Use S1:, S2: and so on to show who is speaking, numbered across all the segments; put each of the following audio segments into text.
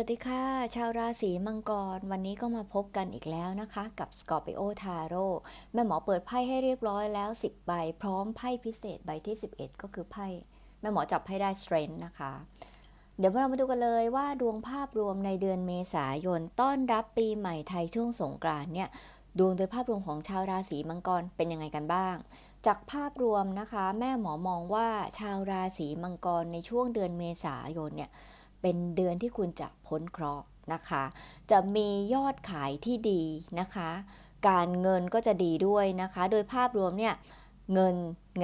S1: วัสดีค่ะ ชาวราศีมังกร วันนี้ก็มาพบกันอีกแล้วนะคะ กับ Scorpio Tarot แม่หมอเปิดไพ่ให้เรียบร้อยแล้ว 10 ใบ พร้อมไพ่พิเศษใบที่ 11 ก็คือไพ่แม่หมอจับให้ได้ Strength นะคะ เดี๋ยวเรามาดูกันเลยว่าดวงภาพรวมในเดือนเมษายนต้อนรับปีใหม่ไทยช่วงสงกรานเนี่ยดวงโดยภาพรวมของชาวราศีมังกรเป็นยังไงกันบ้าง จากภาพรวมนะคะ แม่หมอมองว่าชาวราศีมังกรในช่วงเดือนเมษายนเนี่ย เป็นเดือนที่คุณจะพ้นเคราะห์นะคะ จะมียอดขายที่ดีนะคะ การเงินก็จะดีด้วยนะคะ โดยภาพรวมเนี่ยเงิน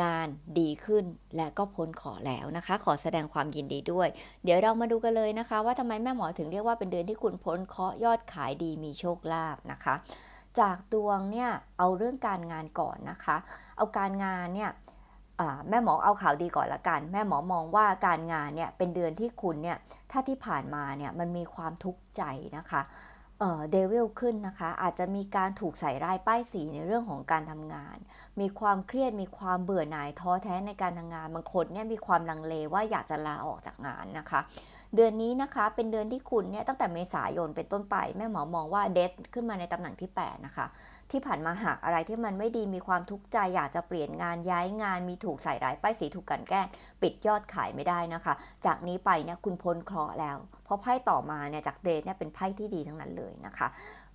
S1: งานดีขึ้นและก็พ้นเคราะห์แล้วนะคะ ขอแสดงความยินดีด้วย เดี๋ยวเรามาดูกันเลยนะคะ ว่าทำไมแม่หมอถึงเรียกว่าเป็นเดือนที่คุณพ้นเคราะห์ยอดขายดีมีโชคลาภนะคะ จากดวงเนี่ยเอาเรื่องการงานก่อนนะคะ เอาการงานเนี่ย แม่หมอเอาข่าวดีก่อนละกัน แม่หมอมองว่าการงานเนี่ยเป็นเดือนที่คุณเนี่ยถ้าที่ผ่านมาเนี่ยมันมีความทุกข์ใจนะคะเอ่อเดวิลขึ้นนะคะ อาจจะมีการถูกใส่ร้ายป้ายสีในเรื่องของการทำงาน มีความเครียดมีความเบื่อหน่ายท้อแท้ในการทำงานบางคนเนี่ยมีความลังเลว่าอยากจะลาออกจากงานนะคะ เดือนนี้นะคะเป็นเดือนที่คุณเนี่ยตั้งแต่เมษายนเป็นต้นไปแม่หมอมองว่าเดทขึ้นมาในตำแหน่งที่ 8 นะคะ ที่ผ่านมาหากอะไรที่มันไม่ดีมีความทุกข์ใจอยากจะเปลี่ยนงานย้ายงานมีถูกใส่ร้ายป้ายสีถูกกลันแกล้งปิดยอดขายไม่ได้นะคะ จากนี้ไปเนี่ยคุณพ้นเคราะห์แล้ว เพราะไพ่ต่อมาเนี่ยจากเดทเนี่ยเป็นไพ่ที่ดีทั้งนั้นเลยนะคะ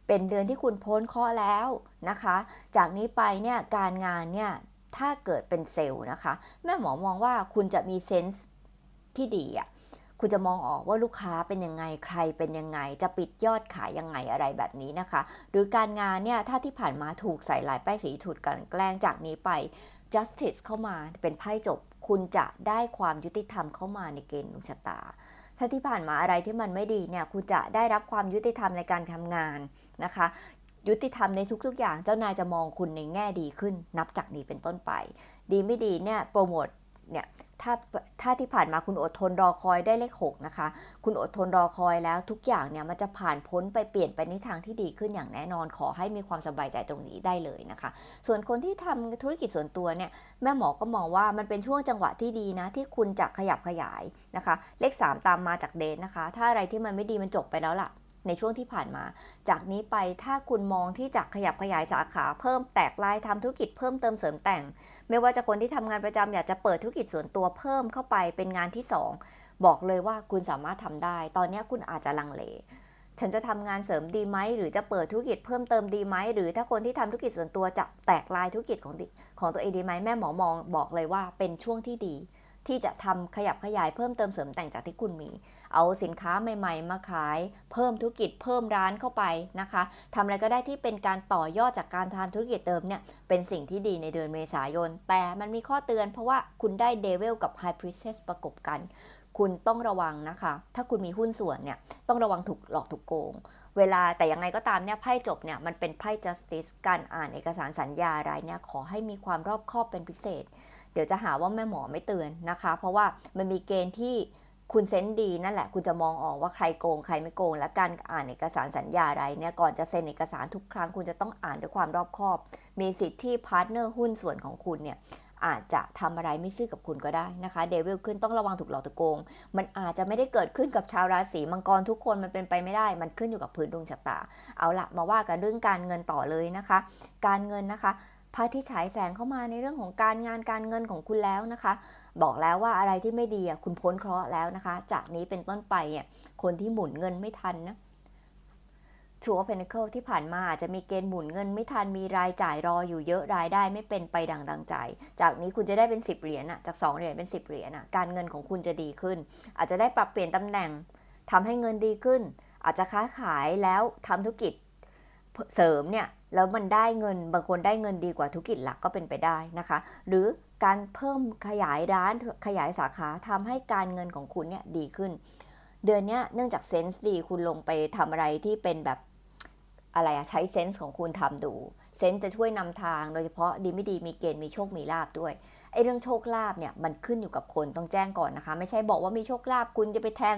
S1: เป็นเดือนที่คุณพ้นเคราะห์แล้วนะคะ จากนี้ไปเนี่ยการงานเนี่ยถ้าเกิดเป็นเซลล์นะคะ แม่หมอมองว่าคุณจะมีเซนส์ที่ดีอะ คุณจะมองออกว่าลูกค้าเป็นยังไงใครเป็นยังไง จะปิดยอดขายยังไงอะไรแบบนี้นะคะ หรือการงานเนี่ยถ้าที่ผ่านมาถูกใส่ลายป้ายสีถูกกันแกล้งจากนี้ไป justice เข้ามาเป็นไพ่จบ คุณจะได้ความยุติธรรมเข้ามาในเกณฑ์ดวงชะตา ถ้าที่ผ่านมาอะไรที่มันไม่ดีเนี่ยคุณจะได้รับความยุติธรรมในการทำงานนะคะยุติธรรมในทุกๆ อย่างเจ้านายจะมองคุณในแง่ดีขึ้น นับจากนี้เป็นต้นไป ดีไม่ดีเนี่ยโปรโมทเนี่ย ถ้าถ้าที่ผ่านมาคุณอดทนรอคอยได้เลขหกนะคะ คุณอดทนรอคอยแล้วทุกอย่างเนี่ยมันจะผ่านพ้นไปเปลี่ยนไปในทางที่ดีขึ้นอย่างแน่นอน ขอให้มีความสบายใจตรงนี้ได้เลยนะคะ ส่วนคนที่ทำธุรกิจส่วนตัวเนี่ยแม่หมอก็มองว่ามันเป็นช่วงจังหวะที่ดีนะ ที่คุณจะขยับขยายนะคะ เลข 3 ตามมาจากเดนนะคะ ถ้าอะไรที่มันไม่ดีมันจบไปแล้วล่ะ ในช่วงที่ผ่านมา จากนี้ไปถ้าคุณมองที่จะขยับขยายสาขาเพิ่มแตกลายทำธุรกิจเพิ่มเติมเสริมแต่ง ไม่ว่าจะคนที่ทำงานประจำอยากจะเปิดธุรกิจส่วนตัวเพิ่มเข้าไปเป็นงานที่ 2 บอกเลยว่าคุณสามารถทำได้ ตอนนี้คุณอาจจะลังเลฉันจะทำงานเสริมดีไหมหรือจะเปิดธุรกิจเพิ่มเติมดีไหมหรือถ้าคนที่ทำธุรกิจส่วนตัวจะแตกลายธุรกิจของของตัวเองดีไหมแม่หมอมองบอกเลยว่าเป็นช่วงที่ดี ที่จะทำขยับขยายเพิ่มเติมเสริมแต่งจากที่คุณมี เอาสินค้าใหม่ ๆ มาขาย เพิ่มธุรกิจเพิ่มร้านเข้าไปนะคะทำอะไรก็ได้ที่เป็นการต่อยอดจากการทำธุรกิจเติมเนี่ยเป็นสิ่งที่ดีในเดือนเมษายน แต่มันมีข้อเตือนเพราะว่าคุณได้เดวิลกับไฮพริเซสประกบกัน คุณต้องระวังนะคะ ถ้าคุณมีหุ้นส่วนเนี่ยต้องระวังถูกหลอกถูกโกงเวลาแต่ยังไงก็ตามเนี่ยไพ่จบเนี่ยมันเป็นไพ่ justice การอ่านเอกสารสัญญาอะไรเนี่ยขอให้มีความรอบคอบเป็นพิเศษ เดี๋ยวจะหาว่าแม่หมอไม่เตือนนะคะ เพราะว่ามันมีเกณฑ์ที่คุณเซนดีนั่นแหละ คุณจะมองออกว่าใครโกงใครไม่โกง และการอ่านเอกสารสัญญาอะไรเนี่ยก่อนจะเซ็นเอกสารทุกครั้งคุณจะต้องอ่านด้วยความรอบคอบ มีสิทธิ์ที่พาร์ทเนอร์หุ้นส่วนของคุณเนี่ยอาจจะทำอะไรไม่ซื่อกับคุณก็ได้นะคะ เดวิลขึ้นต้องระวังถูกหลอกถูกโกง มันอาจจะไม่ได้เกิดขึ้นกับชาวราศีมังกรทุกคนมันเป็นไปไม่ได้ มันขึ้นอยู่กับพื้นดวงชะตา เอาละมาว่ากันเรื่องการเงินต่อเลยนะคะ การเงินนะคะ พระที่ฉายแสงเข้ามาในเรื่องของการงานการเงินของคุณแล้วนะคะ บอกแล้วว่าอะไรที่ไม่ดีอะคุณพ้นเคราะห์แล้วนะคะ จากนี้เป็นต้นไปเนี่ยคนที่หมุนเงินไม่ทันนะชัวร์เพนเคิลที่ผ่านมาอาจจะมีเกณฑ์หมุนเงินไม่ทันมีรายจ่ายรออยู่เยอะรายได้ไม่เป็นไปดังดังใจ จากนี้คุณจะได้เป็น 10 เหรียญอะจาก 2 เหรียญเป็น 10 เหรียญอะการเงินของคุณจะดีขึ้น อาจจะได้ปรับเปลี่ยนตำแหน่งทำให้เงินดีขึ้น อาจจะค้าขายแล้วทำธุรกิจเสริมเนี่ย แล้วมันได้เงินบางคนได้เงินดีกว่าธุรกิจหลักก็เป็นไปได้นะคะ หรือการเพิ่มขยายร้านขยายสาขาทำให้การเงินของคุณเนี่ยดีขึ้น เดือนนี้เนื่องจากเซนส์ดีคุณลงไปทำอะไรที่เป็นแบบอะไรอะใช้เซนส์ของคุณทำดูเซนส์จะช่วยนำทางโดยเฉพาะดีไม่ดีมีเกณฑ์มีโชคมีลาบด้วยไอ้เรื่องโชคลาบเนี่ยมันขึ้นอยู่กับคนต้องแจ้งก่อนนะคะ ไม่ใช่บอกว่ามีโชคลาบคุณจะไปแทง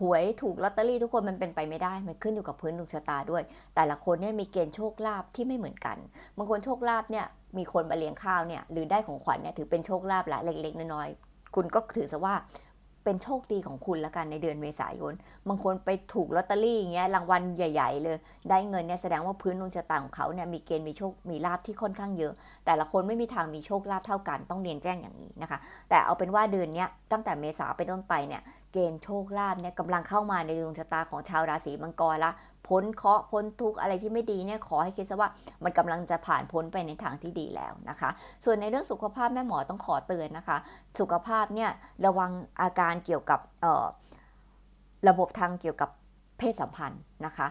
S1: หวยถูกลอตเตอรี่ทุกคนมันเป็นไปไม่ได้ มันขึ้นอยู่กับพื้นดวงชะตาด้วย แต่ละคนเนี่ยมีเกณฑ์โชคลาภที่ไม่เหมือนกัน บางคนโชคลาภเนี่ยมีคนมาเลี้ยงข้าวเนี่ยหรือได้ของขวัญเนี่ยถือเป็นโชคลาภละเล็ก ๆ น้อยๆคุณก็ถือซะว่าเป็นโชคดีของคุณละกันในเดือนเมษายน บางคนไปถูกลอตเตอรี่อย่างเงี้ยรางวัลใหญ่ ๆ เลย ได้เงินเนี่ยแสดงว่าพื้นดวงชะตาของเขาเนี่ยมีเกณฑ์มีโชค มีลาภที่ค่อนข้างเยอะ แต่ละคนไม่มีทางมีโชคลาภเท่ากันต้องเรียนแจ้งอย่างนี้นะคะ แต่เอาเป็นว่าเดือนเนี้ยตั้งแต่เมษาเป็นต้นไปเนี่ยเกณฑ์โชคลาภเนี่ยกำลังเข้ามาในดวงชะตาของชาวราศีมังกรละพ้นเคราะห์พ้นทุกข์อะไรที่ไม่ดีเนี่ยขอให้คิดซะว่ามันกำลังจะผ่านพ้นไปในทางที่ดีแล้วนะคะ ส่วนในเรื่องสุขภาพแม่หมอต้องขอเตือนนะคะ สุขภาพเนี่ยระวังอาการเกี่ยวกับระบบทางเกี่ยวกับเพศสัมพันธ์นะคะ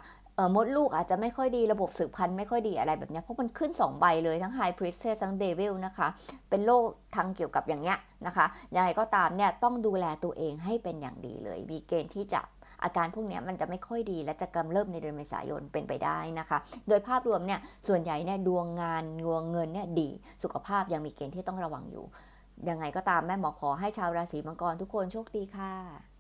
S1: มดลูกอาจจะไม่ค่อยดีระบบสืบพันธุ์ไม่ค่อยดีอะไรแบบนี้เพราะมันขึ้น 2 ใบเลยทั้ง High Priestess ทั้ง Devil นะคะ เป็นโรคทางเกี่ยวกับอย่างเนี้ยนะคะยังไงก็ตามเนี่ยต้องดูแลตัวเองให้เป็นอย่างดีเลย มีเกณฑ์ที่จะอาการพวกนี้มันจะไม่ค่อยดีและจะกำเริบในเดือนเมษายนเป็นไปได้นะคะ โดยภาพรวมเนี่ยส่วนใหญ่เนี่ยดวงงานดวงเงินเนี่ยดี สุขภาพยังมีเกณฑ์ที่ต้องระวังอยู่ยังไงก็ตามแม่หมอขอให้ชาวราศีมังกรทุกคนโชคดีค่ะ